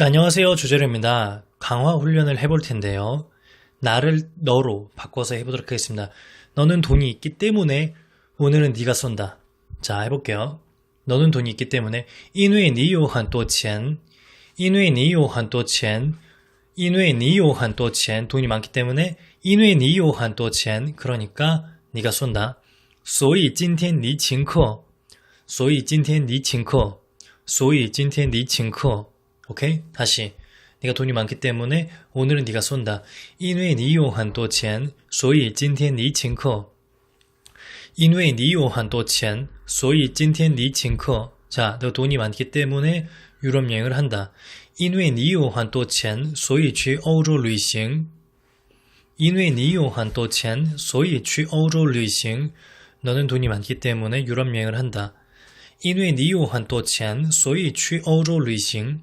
자, 안녕하세요. 주제로입니다. 강화 훈련을 해볼 텐데요. 나를 너로 바꿔서 해보도록 하겠습니다. 너는 돈이 있기 때문에 오늘은 네가 쏜다. 자, 해볼게요. 너는 돈이 있기 때문에 因为你有很多钱因为你有很多钱因为你有很多钱 돈이 많기 때문에 因为你有很多钱 그러니까 네가 쏜다. 所以今天你请客所以今天你请客所以今天你请客 오케이? 다시. 네가 돈이 많기 때문에 오늘은 네가 쏜다. 因为你有很多钱所以今天你请客因为你有很多钱所以今天你请客 자, 너 돈이 많기 때문에 유럽 여행을 한다. 因为你有很多钱所以去欧洲旅行因为你有很多钱所以去欧洲旅行 너는 돈이 많기 때문에 유럽 여행을 한다. 因为你有很多钱所以去欧洲旅行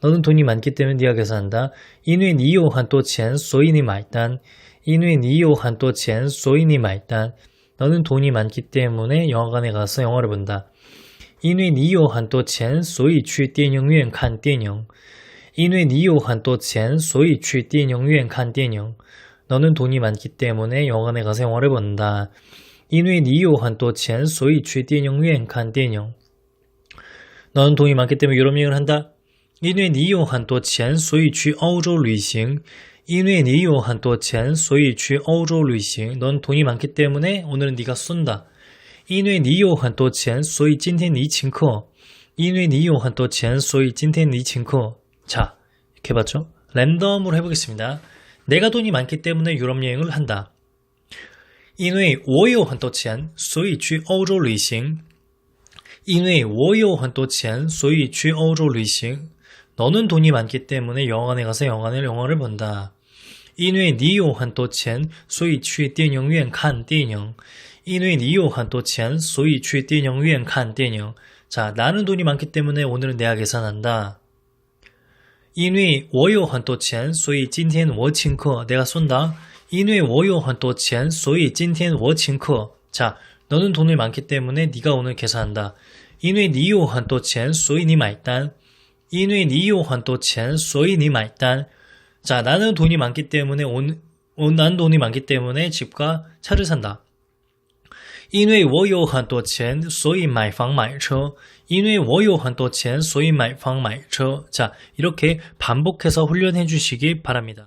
너는 돈이 많기 때문에 네가 계산한다. 因为你有很多钱所以你买单因为你有很多钱所以你买单 너는 돈이 많기 때문에 영화관에 가서 영화를 본다. 因为你有很多钱所以去电影院看电影因为你有很多钱所以去电影院看电影 너는 돈이 많기 때문에 영화관에 가서 영화를 본다. 因为你有很多钱所以去电影院看电影 너는 돈이 많기 때문에 유럽 여행을 한다. 因为你有很多钱所以去欧洲旅行因为你有很多钱所以去欧洲旅行넌 돈이 많기 때문에 오늘은 네가 쏜다. 因为你有很多钱所以今天你请客因为你有很多钱所以今天你请客 자, 이렇게 봤죠? 랜덤으로 해보겠습니다. 내가 돈이 많기 때문에 유럽 여행을 한다. 因为我有很多钱所以去欧洲旅行因为我有很多钱所以去欧洲旅行 너는 돈이 많기 때문에 영화관에 가서 영화를 영화를 본다. 因为你有很多钱所以去电影院看电影因为你有很多钱所以去电影院看电影 자, 나는 돈이 많기 때문에 오늘은 내가 계산한다. 因为我有很多钱所以今天我请客 내가 쏜다. 因为我有很多钱所以今天我请客 자, 너는 돈이 많기 때문에 네가 오늘 계산한다. 因为你有很多钱所以你买单 因为你有很多钱所以你买单 자, 나는 돈이 많기 때문에 온, 온, 난 돈이 많기 때문에 집과 차를 산다. 因为我有很多钱所以买房买车因为我有很多钱所以买房买车 자, 이렇게 반복해서 훈련해 주시기 바랍니다.